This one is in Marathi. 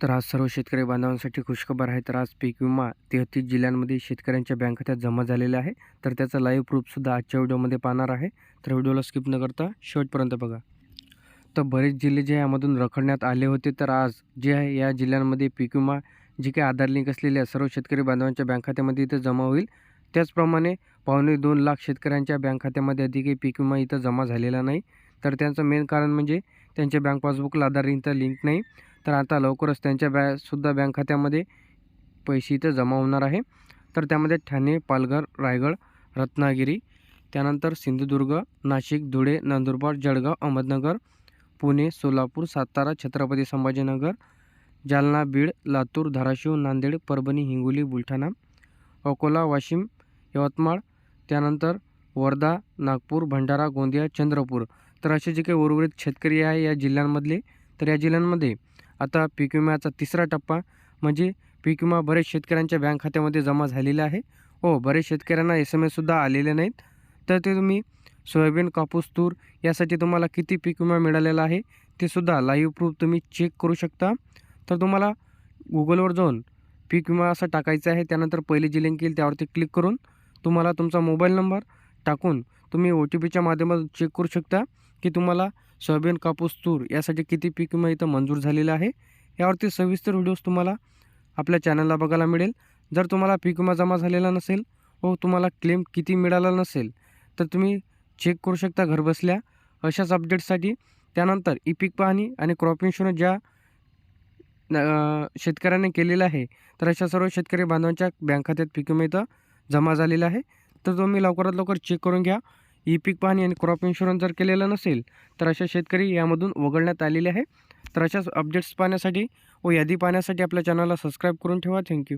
तर आज सर्व शेतकरी बांधवांसाठी खुशखबर आहे. तर आज पीक विमा तेहतीस जिल्ह्यांमध्ये शेतकऱ्यांच्या बँक खात्यात जमा झालेला आहे. तर त्याचा लाईव्ह प्रूफसुद्धा आजच्या व्हिडिओमध्ये पाहणार आहे. तर व्हिडिओला स्किप न करता शेवटपर्यंत बघा. तर बरेच जिल्हे जे यामधून रखडण्यात आले होते तर आज जे आहे या जिल्ह्यांमध्ये पीक विमा जी काही आधार लिंक असलेल्या सर्व शेतकरी बांधवांच्या बँक खात्यामध्ये इथं जमा होईल. त्याचप्रमाणे पावणे दोन लाख शेतकऱ्यांच्या बँक खात्यामध्ये आधी काही पीक विमा इथं जमा झालेला नाही. तर त्यांचं मेन कारण म्हणजे त्यांच्या बँक पासबुकला आधार लिंक लिंक नाही. तर आता लवकरच त्यांच्या बॅ सुद्धा बँक खात्यामध्ये पैसे इथं जमा होणार आहे. तर त्यामध्ये ठाणे पालघर रायगड रत्नागिरी त्यानंतर सिंधुदुर्ग नाशिक धुळे नंदुरबार जळगाव अहमदनगर पुणे सोलापूर सातारा छत्रपती संभाजीनगर जालना बीड लातूर धाराशिव नांदेड परभणी हिंगोली बुलढाणा अकोला वाशिम यवतमाळ त्यानंतर वर्धा नागपूर भंडारा गोंदिया चंद्रपूर. तर असे जे काही उर्वरित शेतकरी आहे या जिल्ह्यांमधले तर या जिल्ह्यांमध्ये आता पीक विम्याचा तिसरा टप्पा म्हणजे पीक विमा बरेच शेतकऱ्यांच्या बँक खात्यामध्ये जमा झालेला आहे. हो बरेच शेतकऱ्यांना एस एम एससुद्धा आलेले नाहीत. तर ते तुम्ही सोयाबीन कापूस तूर यासाठी तुम्हाला किती पीक विमा मिळालेला आहे ते सुद्धा लाईव्ह प्रूफ तुम्ही चेक करू शकता. तर तुम्हाला गुगलवर जाऊन पीक विमा असं टाकायचं आहे त्यानंतर पहिली जी लिंक येईल त्यावरती क्लिक करून तुम्हाला तुमचा मोबाईल नंबर टाकून तुम्ही ओ टी पीच्या माध्यमातून चेक करू शकता की तुम्हाला सोयाबीन कापूस तूर यासाठी किती पीक विमा इथं मंजूर झालेला आहे? यावरती सविस्तर व्हिडिओज तुम्हाला आपल्या चॅनलला बघायला मिळेल. जर तुम्हाला पीक विमा जमा झालेला नसेल व तुम्हाला क्लेम किती मिळाला नसेल तर तुम्ही चेक करू शकता घरबसल्या अशाच अपडेट्ससाठी. त्यानंतर ई पीक पाहणी आणि क्रॉप इन्शुरन्स ज्या न- शेतकऱ्यांनी केलेलं आहे तर अशा सर्व शेतकरी बांधवांच्या बँक खात्यात पीक विमा इथं जमा झालेला आहे. तर तुम्ही लवकरात लवकर चेक करून घ्या. ई पीक पाहणी आणि क्रॉप इन्शुरन्स जर केलेलं नसेल तर अशा शेतकरी यामधून वगळण्यात आलेले आहे. तर अशाच अपडेट्स पाहण्यासाठी व यादी पाहण्यासाठी आपल्या चॅनलला सबस्क्राईब करून ठेवा. थँक्यू